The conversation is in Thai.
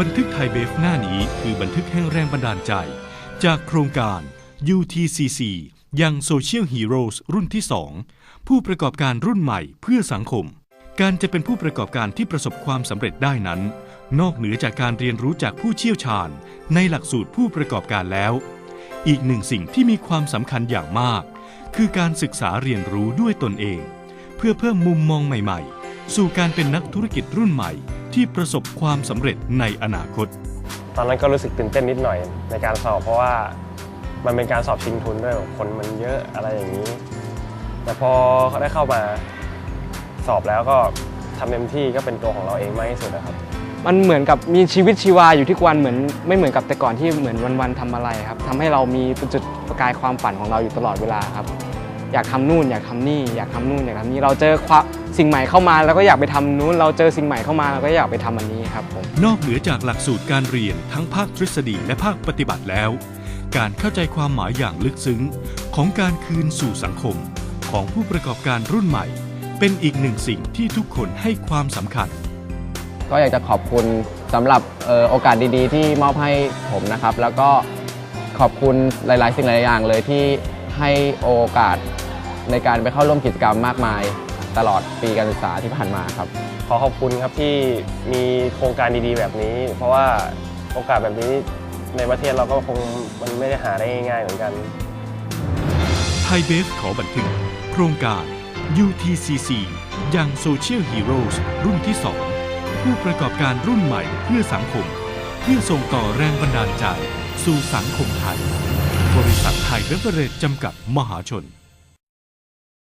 บันทึกไทยเบฟหน้านี้คือบันทึกแห่งแรงบันดาลใจ จากโครงการ UTCC ยัง Social Heroes รุ่นที่ 2 ผู้ประกอบการรุ่นใหม่เพื่อสังคม การจะเป็นผู้ประกอบการที่ประสบความสำเร็จได้นั้น นอกเหนือจากการเรียนรู้จากผู้เชี่ยวชาญ ในหลักสูตรผู้ประกอบการแล้ว อีกหนึ่งสิ่งที่มีความสำคัญอย่างมาก คือการศึกษาเรียนรู้ด้วยตนเอง เพื่อเพิ่มมุมมองใหม่ ๆ สู่การเป็นนักธุรกิจรุ่นใหม่ ที่ประสบความสำเร็จในอนาคต ตอนนั้นก็รู้สึกตื่นเต้นนิดหน่อยในการสอบเพราะว่ามันเป็นการสอบชิงทุนด้วยคนมันเยอะอะไรอย่างนี้ แต่พอได้เข้ามาสอบแล้วก็ทำเต็มที่ก็เป็นตัวของเราเองมากที่สุดนะครับ มันเหมือนกับมีชีวิตชีวาอยู่ทุกวันเหมือนไม่เหมือนกับแต่ก่อนที่เหมือนวันๆทำอะไรครับทำให้เรามีจุดประกายความฝันของเราอยู่ตลอดเวลาครับ อยากทำนู่นอยากทำนี่อยากทำนู่นอยากทำนี่เราเจอความ สิ่งใหม่เข้ามาแล้วก็อยากไปทำนู้น เราเจอสิ่งใหม่เข้ามาเราก็อยากไปทำอันนี้ครับผมนอกเหนือจากหลักสูตรการเรียนทั้งภาคทฤษฎีและภาคปฏิบัติแล้ว การเข้าใจความหมายอย่างลึกซึ้ง ของการคืนสู่สังคม ของผู้ประกอบการรุ่นใหม่ เป็นอีกหนึ่งสิ่งที่ทุกคนให้ความสำคัญ ก็อยากจะขอบคุณสำหรับเอ่อโอกาสดีๆ ที่มอบให้ผมนะครับ แล้วก็ขอบคุณหลาย ๆ สิ่งหลายๆอย่างเลยที่ให้โอกาสในการไปเข้าร่วมกิจกรรมมากมาย ตลอดปีการศึกษาที่ผ่านมาครับ ขอขอบคุณครับที่มีโครงการดีๆ แบบนี้ เพราะว่าโอกาสแบบนี้ในประเทศเราก็คงมันไม่ได้หาได้ง่ายๆเหมือนกันไทยเบฟขอบันทึก โครงการ UTCC ยัง Social Heroes รุ่นที่ 2 ผู้ประกอบการรุ่นใหม่เพื่อสังคม เพื่อส่งต่อแรงบันดาลใจ สู่สังคมไทย บริษัทไทยเบเวอเรจจำกัดมหาชน